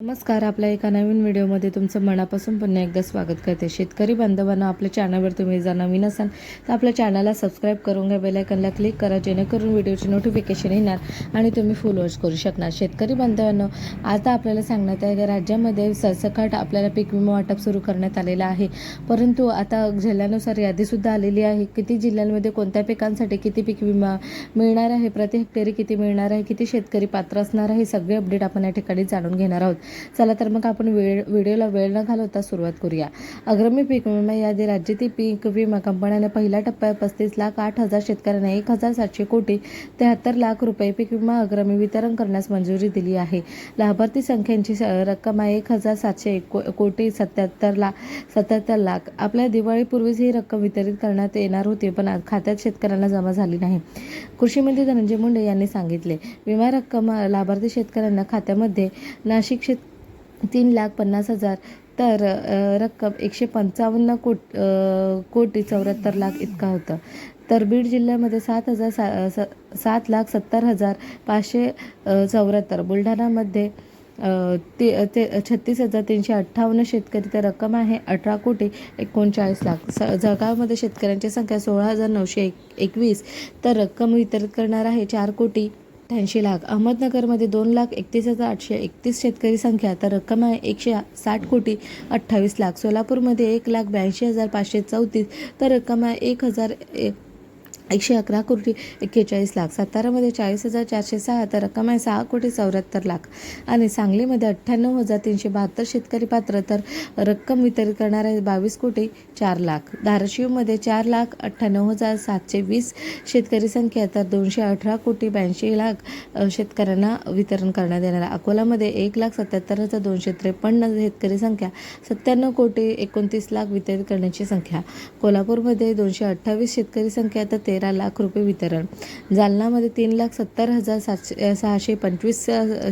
नमस्कार आपल्या एका नवीन व्हिडिओमध्ये तुमचं मनापासून पुन्हा एकदा स्वागत करते. शेतकरी बांधवांना आपल्या चॅनलवर तुम्ही जर नवीन असाल तर आपल्या चॅनलला सबस्क्राईब करून घ्या बेलायकनला क्लिक करा जेणेकरून व्हिडिओची नोटिफिकेशन येणार आणि तुम्ही फुल वॉच करू शकणार. शेतकरी बांधवांनो आता आपल्याला सांगण्यात आहे की राज्यामध्ये सरसकट आपल्याला पीक विमा वाटप सुरू करण्यात आलेलं आहे. परंतु आता जिल्ह्यानुसार यादीसुद्धा आलेली आहे. किती जिल्ह्यांमध्ये कोणत्या पिकांसाठी किती पीक विमा मिळणार आहे प्रति हेक्टरी किती मिळणार आहे किती शेतकरी पात्र असणार आहे सगळे अपडेट आपण या ठिकाणी जाणून घेणार आहोत. चला तर मग आपण वेळ व्हिडिओला वेळ न घालवता सुरुवात करूया. अग्रमी पीक विमा यादी राज्यातील पीक विमा कंपन्याने पहिल्या टप्प्यात पस्तीस लाख आठ हजार शेतकऱ्यांना एक हजार सातशे कोटी त्र्याहत्तर लाख रुपये पीक विमा अग्रमी वितरण करण्यास मंजुरी दिली आहे. लाभार्थी संख्यांची रक्कम आहे एक हजार सातशे एको कोटी सत्याहत्तर लाख सत्याहत्तर लाख. आपल्या दिवाळीपूर्वीच ही रक्कम वितरित करण्यात येणार होती पण खात्यात शेतकऱ्यांना जमा झाली नाही. कृषी मंत्री धनंजय मुंडे यांनी सांगितले विमा रक्कम लाभार्थी शेतकऱ्यांना खात्यामध्ये नाशिक शेत तीन लाख पन्नास हजार. तर रक्कम एकशे पंचावन्न कोट कोटी चौऱ्याहत्तर लाख इतका होता. तर बीड जिल्ह्यामध्ये सात हजार सा स- सात लाख सत्तर हजार पाचशे चौऱ्याहत्तर. बुलढाणामध्ये ते ते छत्तीस हजार तीनशे अठ्ठावन्न शेतकरी. तर रक्कम आहे अठरा कोटी एकोणचाळीस लाख. स जळगावमध्ये शेतकऱ्यांची संख्या सोळा हजार नऊशे एक एकवीस. तर रक्कम वितरित करणार आहे चार कोटी अठ्ठ्याऐंशी लाख. अहमदनगरमध्ये दोन लाख एकतीस हजार आठशे एकतीस शेतकरी संख्या तर रक्कम आहे एकशे साठ कोटी अठ्ठावीस लाख. सोलापूरमध्ये एक लाख ब्याऐंशी हजार पाचशे चौतीस तर रक्कम आहे एक हजार एक एकशे अकरा कोटी एक्केचाळीस लाख सातारामध्ये चाळीस हजार चारशे सहा तर रक्कम आहे सहा कोटी चौऱ्याहत्तर लाख. आणि सांगलीमध्ये अठ्ठ्याण्णव हजार तीनशे बहात्तर शेतकरी पात्र तर रक्कम वितरित करणार आहे बावीस कोटी चार लाख. धाराशिवमध्ये चार लाख अठ्ठ्याण्णव हजार सातशे वीस शेतकरी संख्या तर दोनशे अठरा कोटी ब्याऐंशी लाख शेतकऱ्यांना वितरण करण्यात येणार आहे. अकोलामध्ये एक लाख सत्याहत्तर हजार दोनशे त्रेपन्न शेतकरी संख्या सत्त्याण्णव कोटी एकोणतीस लाख वितरित करण्याची संख्या. कोल्हापूरमध्ये दोनशे अठ्ठावीस शेतकरी संख्या तर ते तेरा लाख रुपये वितरण. जालनामध्ये तीन लाख सत्तर हजार सातशे सहाशे पंचवीस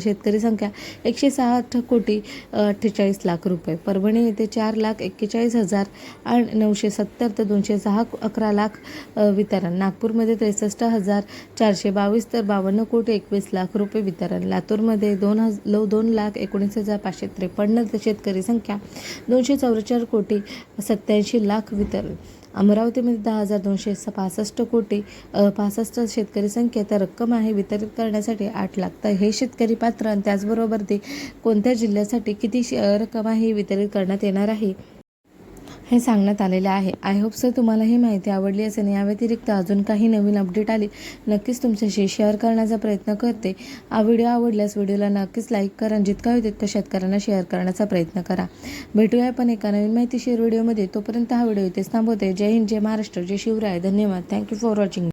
शेतकरी संख्या एकशे साठ कोटी अठ्ठेचाळीस लाख रुपये. परभणी येथे चार लाख एक्केचाळीस हजार आणि नऊशे सत्तर तर दोनशे सहा अकरा लाख वितरण. नागपूरमध्ये त्रेसष्ट हजार चारशे बावीस तर बावन्न कोटी एकवीस लाख रुपये वितरण. लातूरमध्ये दोन हज लो दोन लाख एकोणीस हजार पाचशे त्रेपन्न शेतकरी संख्या दोनशे चौवेचाळीस कोटी सत्याऐंशी लाख वितरण. अमरावतीमध्ये दहा हजार दोनशे पासष्ट कोटी पासष्ट शेतकरी संख्या तर रक्कम आहे वितरित करण्यासाठी आठ लाख. तर हे शेतकरी पात्र आणि त्याचबरोबर ते कोणत्या जिल्ह्यासाठी किती श- रक्कम आहे वितरित करण्यात येणार आहे? हे सांगण्यात आलेले आहे. आय होप सर तुम्हाला ही माहिती आवडली असेल. या व्यतिरिक्त अजून काही नवीन अपडेट आली नक्कीच तुमच्याशी शेअर करण्याचा प्रयत्न करते. हा व्हिडिओ आवडल्यास व्हिडिओला नक्कीच लाईक करा. जितका होईल तितकं शेतकऱ्यांना शेअर करण्याचा प्रयत्न करा. भेटूया पण एका नवीन माहिती शेअर व्हिडिओमध्ये तोपर्यंत हा व्हिडिओ इथेच थांबवते. जय हिंद जय महाराष्ट्र जय शिवराय. धन्यवाद. Thank you for watching